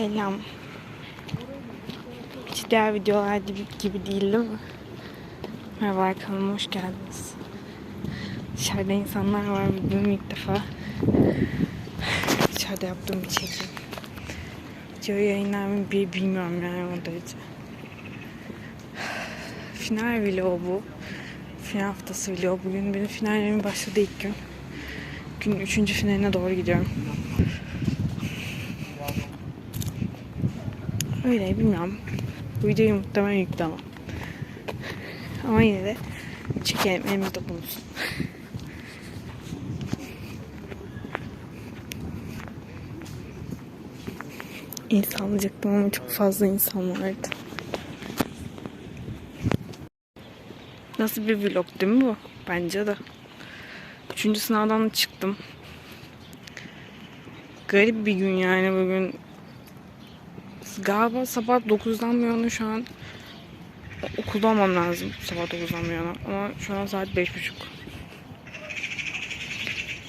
Selam. Hiç diğer videolar gibi, gibi değil değil mi? Merhaba kanalıma hoş geldiniz. Dışarıda insanlar var bilmiyorum ilk defa. Dışarıda yaptığım bir çekim. Video yayınlar mı bilmiyorum yani o derece. Final vlogu bu. Final haftası vlogu. Bugün benim finallerimin başladığı ilk gün. Gün üçüncü finaline doğru gidiyorum. Öyle bilmiyorum. Bu videoyu muhtemelen yüklemem. Ama yine de çekelim elimizde bulunsun. İnsan alacaktım ama çok fazla insan vardı. Nasıl bir vlog değil mi bu? Bence de. Üçüncü sınavdan da çıktım. Garip bir gün yani bugün. Galiba sabah 9'dan bu yana şu an okulda olmam lazım sabah 9'dan bu yana. Ama şu an saat 5.30.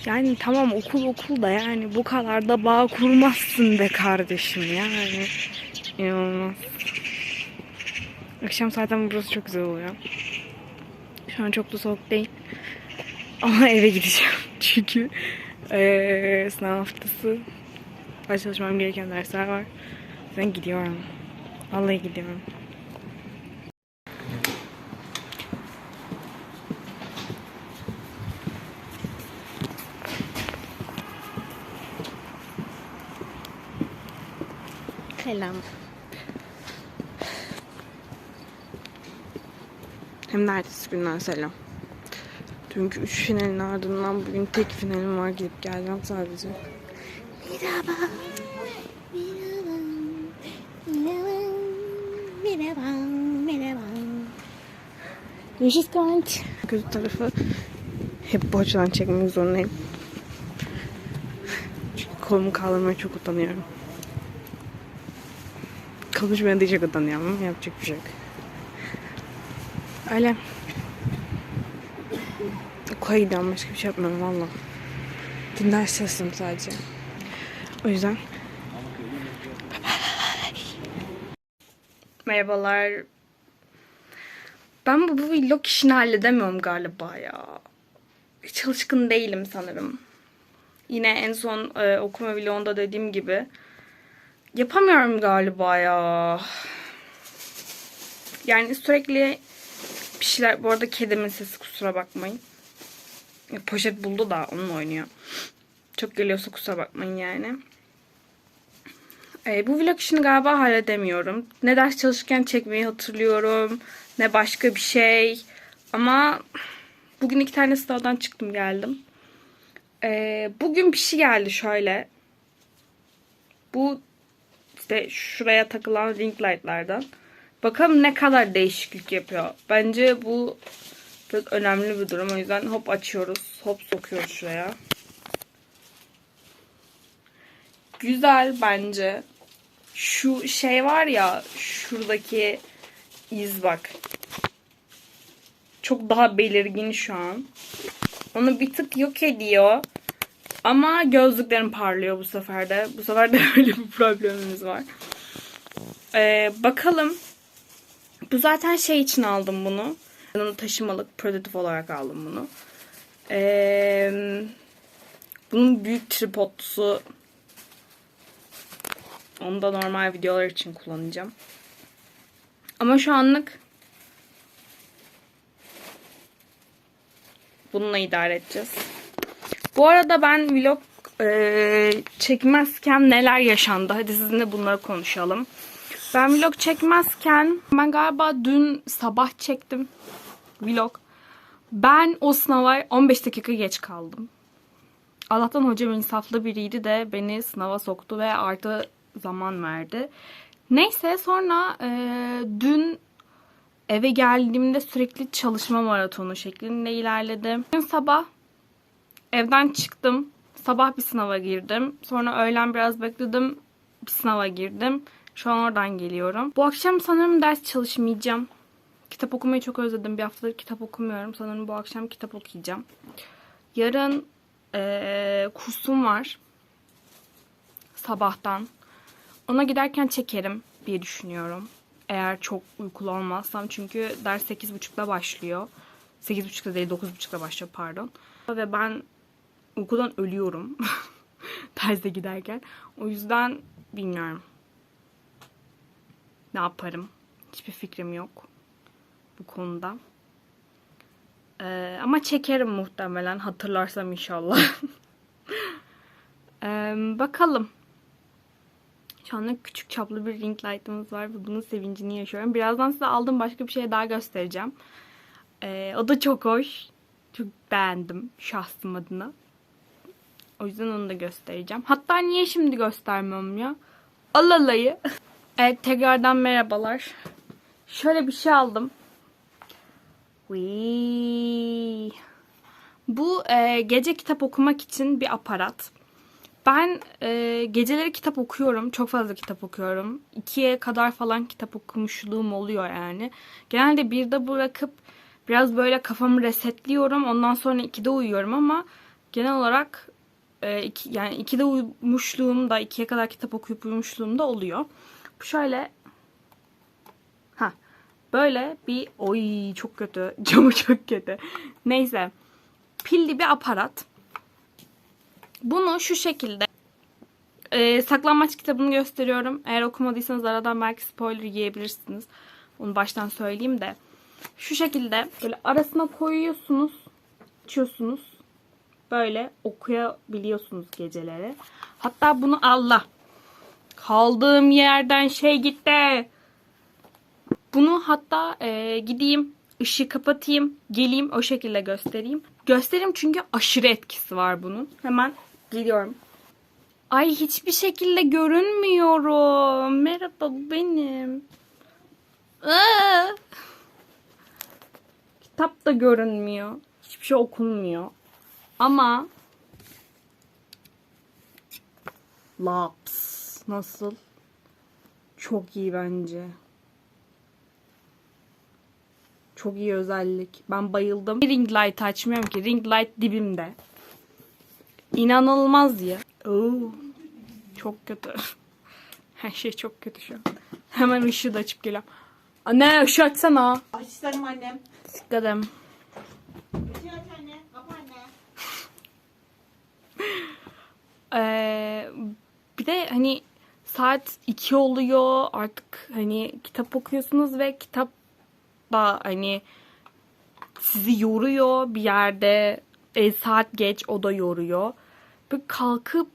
Yani tamam okul okul da yani bu kadar da bağ kurmazsın be kardeşim yani. İnanılmaz. Akşam zaten burası çok güzel oluyor. Şu an çok da soğuk değil. Ama eve gideceğim. Çünkü eee sınav haftası çalışmam gereken dersler var. Ben gidiyorum. Vallahi gidiyorum. Selam. Hem de ertesi günden selam. Dünkü üç finalin ardından bugün tek finalim var gidip geleceğim sadece. Merhaba. Görüşürüz Kıvanç. Kötü tarafı hep bu açıdan çekmek zorundayım. Çünkü kolumu kaldırmaya çok utanıyorum. Konuşmaya da çok utanıyorum ama yapacak bir şey yok. Öyle. Okula gidiyorum başka bir şey yapmıyorum valla. Dün ders çalıştım sadece. O yüzden. Merhabalar. Ben bu, bu vlog işini halledemiyorum galiba ya. Hiç değilim sanırım. Yine en son e, okuma vlogunda dediğim gibi. Yapamıyorum galiba ya. Yani sürekli bir şeyler... Bu arada kedimin sesi kusura bakmayın. Ya, Poşet buldu da onunla oynuyor. Çok geliyorsa kusura bakmayın yani. Ee, bu vlog işini galiba halledemiyorum. Ne ders çalışırken çekmeyi hatırlıyorum. Ne başka bir şey. Ama bugün iki tane sınavdan çıktım geldim. Ee, bugün bir şey geldi şöyle. Bu işte şuraya takılan ring light'lardan. Bakalım ne kadar değişiklik yapıyor. Bence bu çok önemli bir durum. O yüzden hop açıyoruz. Hop sokuyoruz şuraya. Güzel bence. Şu şey var ya şuradaki iz bak. Çok daha belirgin şu an. Onu bir tık yok ediyor. Ama gözlüklerim parlıyor bu sefer de. Bu sefer de öyle bir problemimiz var. Ee, bakalım. Bu zaten şey için aldım bunu. Yanımda taşımalık prototip olarak aldım bunu. Ee, bunun büyük tripodlusu onu da normal videolar için kullanacağım. Ama şu anlık bununla idare edeceğiz. Bu arada ben vlog e, çekmezken neler yaşandı? Hadi sizinle bunları konuşalım. Ben vlog çekmezken ben galiba dün sabah çektim vlog. Ben o sınava 15 dakika geç kaldım. Allah'tan hocam insaflı biriydi de beni sınava soktu ve artı zaman verdi. Neyse sonra e, dün eve geldiğimde sürekli çalışma maratonu şeklinde ilerledi. Dün sabah evden çıktım. Sabah bir sınava girdim. Sonra öğlen biraz bekledim. Bir sınava girdim. Şu an oradan geliyorum. Bu akşam sanırım ders çalışmayacağım. Kitap okumayı çok özledim. Bir haftadır kitap okumuyorum. Sanırım bu akşam kitap okuyacağım. Yarın eee, kursum var. Sabahtan. Ona giderken çekerim diye düşünüyorum. Eğer çok uykulu olmazsam. Çünkü ders 8.30'da başlıyor. 8.30'da değil 9.30'da başlıyor pardon. Ve ben uykudan ölüyorum. Derse giderken. O yüzden bilmiyorum. Ne yaparım? Hiçbir fikrim yok bu konuda. Ee, ama çekerim muhtemelen hatırlarsam inşallah. Ee, bakalım. Şu anda küçük çaplı bir ring light'ımız var ve bunun sevincini yaşıyorum. Birazdan size aldığım başka bir şey daha göstereceğim. Ee, o da çok hoş. Çok beğendim şahsım adına. O yüzden onu da göstereceğim. Hatta niye şimdi göstermiyorum ya? Alalayı. Evet tekrardan merhabalar. Şöyle bir şey aldım. Wii. Bu e, gece kitap okumak için bir aparat. Ben e, geceleri kitap okuyorum. Çok fazla kitap okuyorum. İkiye kadar falan kitap okumuşluğum oluyor yani. Genelde birde bırakıp biraz böyle kafamı resetliyorum. Ondan sonra ikide uyuyorum ama genel olarak e, iki, yani ikide uyumuşluğum da ikiye kadar kitap okuyup uyumuşluğum da oluyor. Bu şöyle ha böyle bir oy çok kötü camı çok kötü. Neyse pilli bir aparat. Bunu şu şekilde e, saklanmaç kitabını gösteriyorum. Eğer okumadıysanız aradan belki spoiler yiyebilirsiniz. Onu baştan söyleyeyim de. Şu şekilde böyle arasına koyuyorsunuz. Açıyorsunuz. Böyle okuyabiliyorsunuz geceleri. Hatta bunu Allah. Kaldığım yerden şey gitti. Bunu hatta e, gideyim ışığı kapatayım, geleyim o şekilde göstereyim. Göstereyim çünkü aşırı etkisi var bunun. Hemen geliyorum. Ay hiçbir şekilde görünmüyorum. Merhaba bu benim. Aa! Kitap da görünmüyor. Hiçbir şey okunmuyor. Ama Laps. Nasıl? Çok iyi bence. Çok iyi özellik. Ben bayıldım. Ring light açmıyorum ki. Ring light dibimde. İnanılmaz ya. Oo. Çok kötü. Her şey çok kötü şu an. Hemen ışığı da açıp geliyorum. Anne ışığı açsana. Açsana annem. Sıkıldım. Işığı aç anne. Kapı anne. Ee, bir de hani saat 2 oluyor artık hani kitap okuyorsunuz ve kitap da hani sizi yoruyor bir yerde e, saat geç o da yoruyor. Böyle kalkıp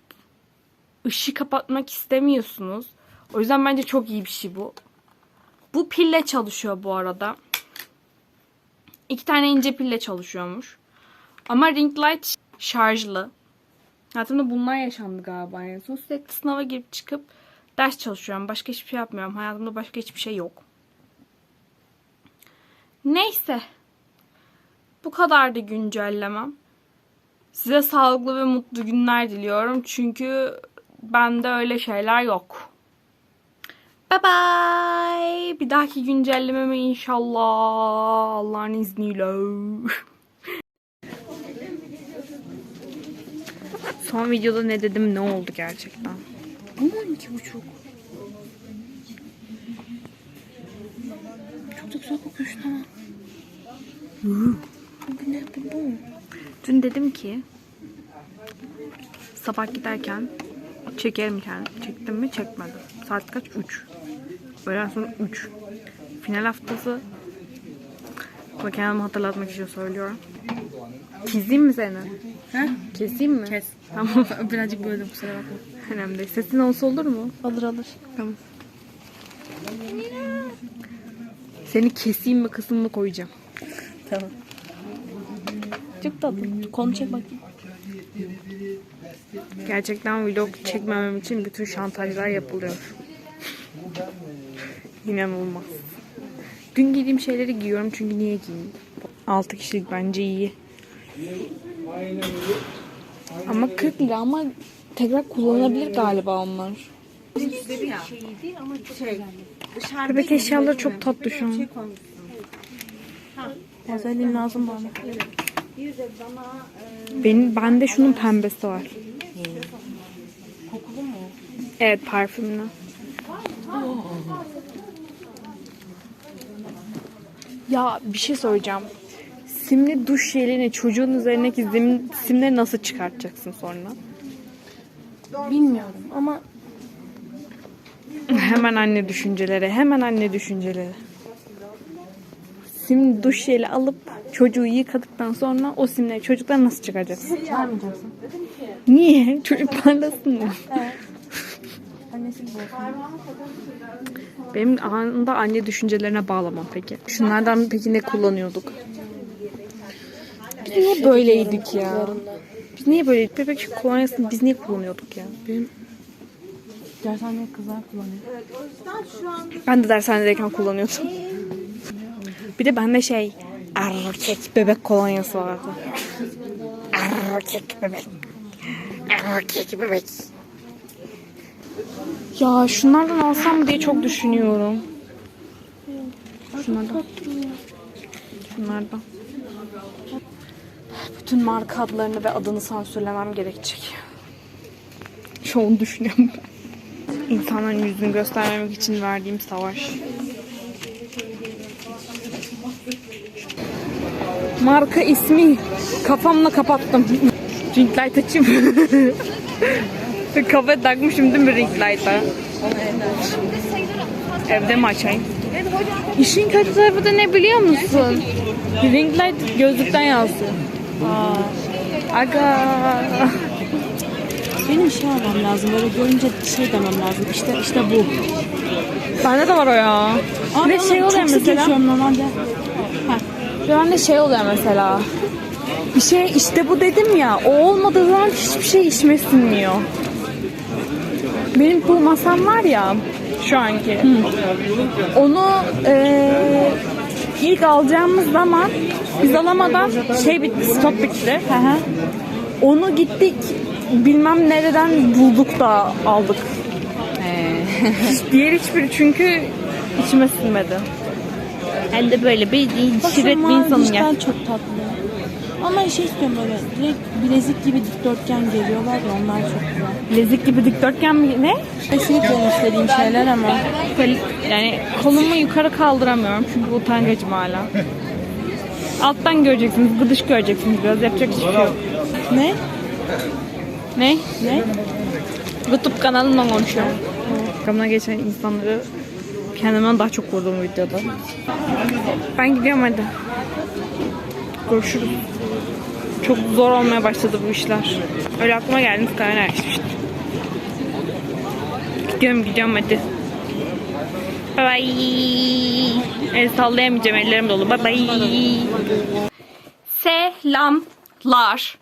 ışığı kapatmak istemiyorsunuz. O yüzden bence çok iyi bir şey bu. Bu pille çalışıyor bu arada. İki tane ince pille çalışıyormuş. Ama ring light şarjlı. Hayatımda bunlar yaşandı galiba en son. Sürekli sınava girip çıkıp ders çalışıyorum. Başka hiçbir şey yapmıyorum. Hayatımda başka hiçbir şey yok. Neyse. Bu kadardı güncellemem. Size sağlıklı ve mutlu günler diliyorum. Çünkü bende öyle şeyler yok. Bye bye. Bir dahaki güncellememe inşallah Allah'ın izniyle. Son videoda ne dedim ne oldu gerçekten. Bu mu 12.5? Çok da güzel kokuyor şu an. Dün dedim ki sabah giderken çekerim kendim. Çektim mi çekmedim. Saat kaç? 3. Öğlen sonra 3. Final haftası Bak kendimi hatırlatmak için söylüyorum. Keseyim mi seni? He? Keseyim mi? Kes. Tamam. Birazcık böldüm kusura bakma. Önemli değil. Sesin olsa olur mu? Alır alır. Tamam. Seni keseyim mi kısım mı koyacağım? Tamam. Çok tatlı. Konu çek bakayım. Gerçekten vlog çekmemem için bütün şantajlar yapılıyor. İnanılmaz. Dün giydiğim şeyleri giyiyorum çünkü niye giyeyim? 6 kişilik bence iyi. Ama 40 lira ama tekrar kullanılabilir galiba onlar. Dedi ya. Şey. Dışarıda Bebek eşyaları çok tatlı şu an. şey koymuşsun. Özelliğim lazım bana. Benim, bende şunun pembesi var. Kokulu mu? Evet parfümlü. Ya bir şey soracağım. Simli duş jelini çocuğun üzerindeki sim, simleri nasıl çıkartacaksın sonra? Bilmiyorum ama Hemen anne düşünceleri, hemen anne düşünceleri. Sim duş jeli alıp çocuğu yıkadıktan sonra o simleri çocuklar nasıl çıkaracaksın? çağırmayacaksın. Niye? Çocuk parlasın gibi olsun. Benim anında anne düşüncelerine bağlamam peki. Şunlardan peki ne kullanıyorduk? Biz niye böyleydik ya? Biz niye böyleydik? Bebek kolonyasını biz niye kullanıyorduk ya? Benim dershanede kızlar kullanıyor. Ben de dershanedeyken kullanıyordum. Bir de bende şey erkek bebek kolonyası vardı. Erkek bebek. Erkek bebek. Ya şunlardan alsam diye çok düşünüyorum. Şunlardan. Şunlardan. Bütün marka adlarını ve adını sansürlemem gerekecek. Şu düşünüyorum ben. İnsanların yüzünü göstermemek için verdiğim savaş. Marka ismi kafamla kapattım. Ring light açayım. Kafa takmışım değil mi ring light'a? Evde mi açayım? İşin kötü tarafı da ne biliyor musun? Ring light gözlükten yansıyor. Aa. Aga. Benim şey almam lazım. Böyle görünce şey demem lazım. İşte işte bu. Bende de var o ya. Aa, ben şey oluyor çok mesela. yaşıyorum normalde. Ben de şey oluyor mesela. Bir şey işte bu dedim ya. O olmadığı zaman hiçbir şey içime sinmiyor. Benim bu masam var ya şu anki. Onu eee, ilk alacağımız zaman biz alamadan şey bitti, stok bitti. Onu gittik bilmem nereden bulduk da aldık. Diğer hiçbiri çünkü içime sinmedi. Ben de böyle bir şirret bir insanım ya. çok tatlı. Ama şey istiyorum böyle direkt bilezik gibi dikdörtgen geliyorlar ya onlar çok güzel. Bilezik gibi dikdörtgen mi? Ne? Kesinlikle istediğim şeyler ama Yani kolumu yukarı kaldıramıyorum çünkü utangacım hala. Alttan göreceksiniz, gıdış göreceksiniz biraz. Yapacak hiçbir şey yok. ne? Ne? Ne? YouTube kanalımdan konuşuyorum. Kamına geçen insanları kendimden daha çok vurdum videoda. Ben gidiyorum hadi. Görüşürüz. Çok zor olmaya başladı bu işler. Öyle aklıma geldi kaynağı açmıştım. Gidiyorum gidiyorum hadi. Bye bye. El sallayamayacağım ellerim dolu. Bye bye. Selamlar.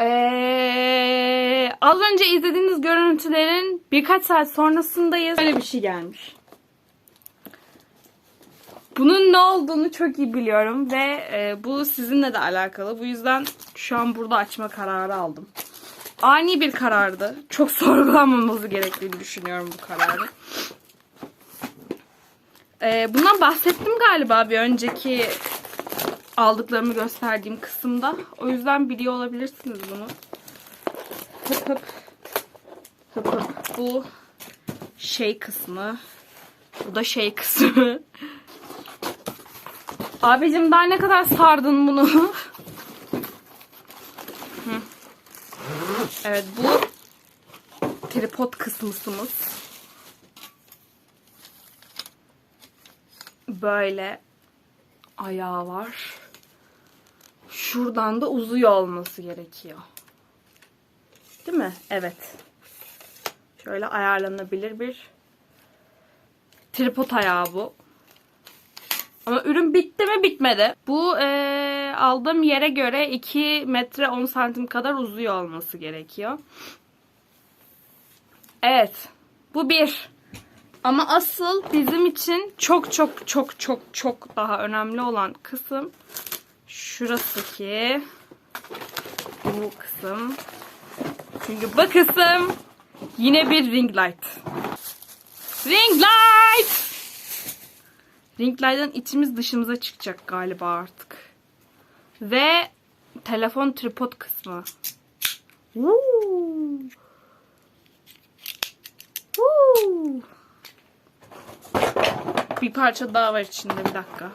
Ee, az önce izlediğiniz görüntülerin birkaç saat sonrasındayız. Böyle bir şey gelmiş. Bunun ne olduğunu çok iyi biliyorum ve e, bu sizinle de alakalı. Bu yüzden şu an burada açma kararı aldım. Ani bir karardı. Çok sorgulanmaması gerektiğini düşünüyorum bu kararı. E, bundan bahsettim galiba bir önceki aldıklarımı gösterdiğim kısımda. O yüzden biliyor olabilirsiniz bunu. Hıp hıp. Hıp hıp. Bu şey kısmı. Bu da şey kısmı. Abicim daha ne kadar sardın bunu? Evet bu tripod kısmısımız. Böyle ayağı var. Şuradan da uzuyor olması gerekiyor. Değil mi? Evet. Şöyle ayarlanabilir bir tripod ayağı bu. Ama ürün bitti mi bitmedi. Bu eee, aldığım yere göre 2 metre 10 santim kadar uzuyor olması gerekiyor. Evet. Bu bir. Ama asıl bizim için çok çok çok çok çok daha önemli olan kısım şurası ki bu kısım. Çünkü bu kısım yine bir ring light. Ring light! Ring light'ın içimiz dışımıza çıkacak galiba artık. Ve telefon tripod kısmı. Woo! Woo! Bir parça daha var içinde bir dakika.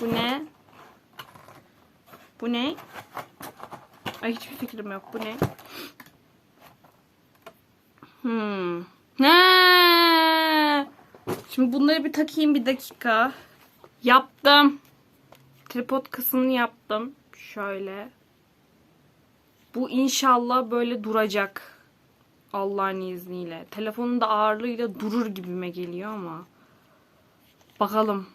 Bu ne? Bu ne? Ay hiçbir fikrim yok. Bu ne? Hmm. Ha! Şimdi bunları bir takayım bir dakika. Yaptım. Tripod kısmını yaptım. Şöyle. Bu inşallah böyle duracak. Allah'ın izniyle. Telefonun da ağırlığıyla durur gibime geliyor ama. Bakalım.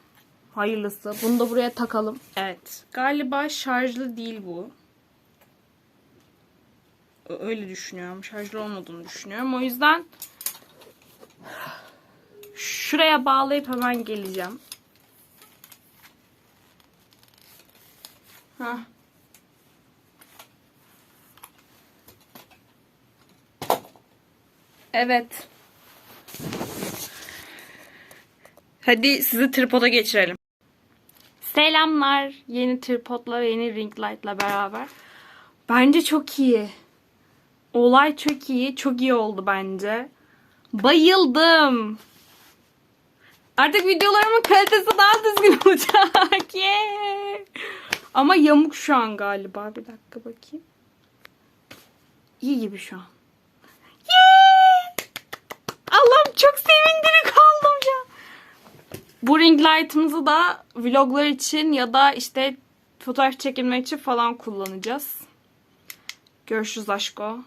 Hayırlısı. Bunu da buraya takalım. Evet. Galiba şarjlı değil bu. Öyle düşünüyorum. Şarjlı olmadığını düşünüyorum. O yüzden şuraya bağlayıp hemen geleceğim. Hah. Evet. Hadi sizi tripoda geçirelim. Selamlar. Yeni tripodla ve yeni ring light'la beraber. Bence çok iyi. Olay çok iyi. Çok iyi oldu bence. Bayıldım. Artık videolarımın kalitesi daha düzgün olacak. Yeah. Ama yamuk şu an galiba. Bir dakika bakayım. İyi gibi şu an. Yeah! Allah'ım çok sevindirik kaldım ya. Bu ring light'ımızı da vloglar için ya da işte fotoğraf çekilmek için falan kullanacağız. Görüşürüz aşko.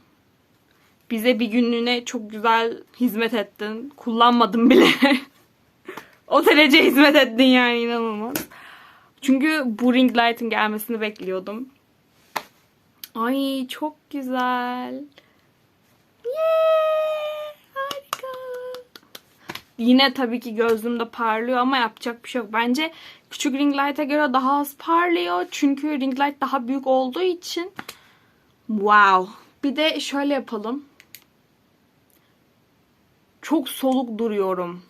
Bize bir günlüğüne çok güzel hizmet ettin. Kullanmadım bile. o derece hizmet ettin yani inanılmaz. Çünkü bu ring light'ın gelmesini bekliyordum. Ay çok güzel. Yeah! Harika. Yine tabii ki gözlüğümde parlıyor ama yapacak bir şey yok. Bence küçük ring light'a göre daha az parlıyor. Çünkü ring light daha büyük olduğu için. Wow. Bir de şöyle yapalım. Çok soluk duruyorum.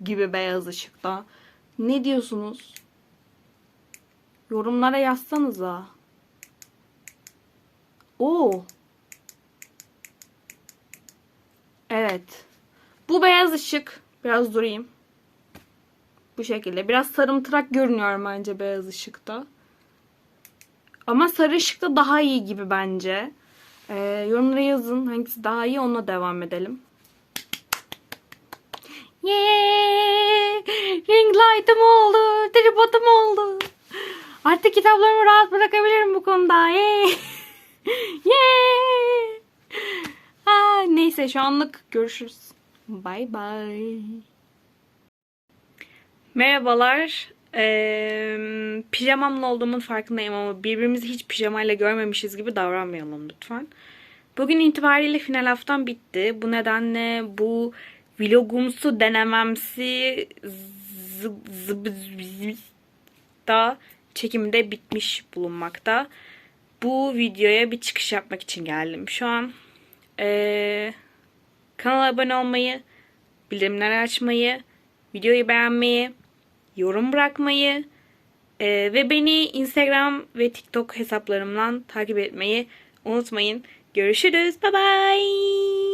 Gibi beyaz ışıkta. Ne diyorsunuz? Yorumlara yazsanıza. Oo. Evet. Bu beyaz ışık. Biraz durayım. Bu şekilde. Biraz sarımtırak görünüyor bence beyaz ışıkta. Ama sarı ışıkta daha iyi gibi bence. Ee, yorumlara yazın. Hangisi daha iyi onunla devam edelim. Yeah! Ring light'ım oldu. Tripodum oldu. Artık kitaplarımı rahat bırakabilirim bu konuda. Yeah! yeah! Aa, neyse şu anlık görüşürüz. Bye bye. Merhabalar. Ee, pijamamla olduğumun farkındayım ama birbirimizi hiç pijamayla görmemişiz gibi davranmayalım lütfen. Bugün itibariyle final haftam bitti. Bu nedenle bu vlogumsu denememsi da çekimi de bitmiş bulunmakta. Bu videoya bir çıkış yapmak için geldim şu an. Ee, kanala abone olmayı, bildirimleri açmayı, videoyu beğenmeyi, yorum bırakmayı e, ve beni Instagram ve TikTok hesaplarımdan takip etmeyi unutmayın. Görüşürüz. Bye bye.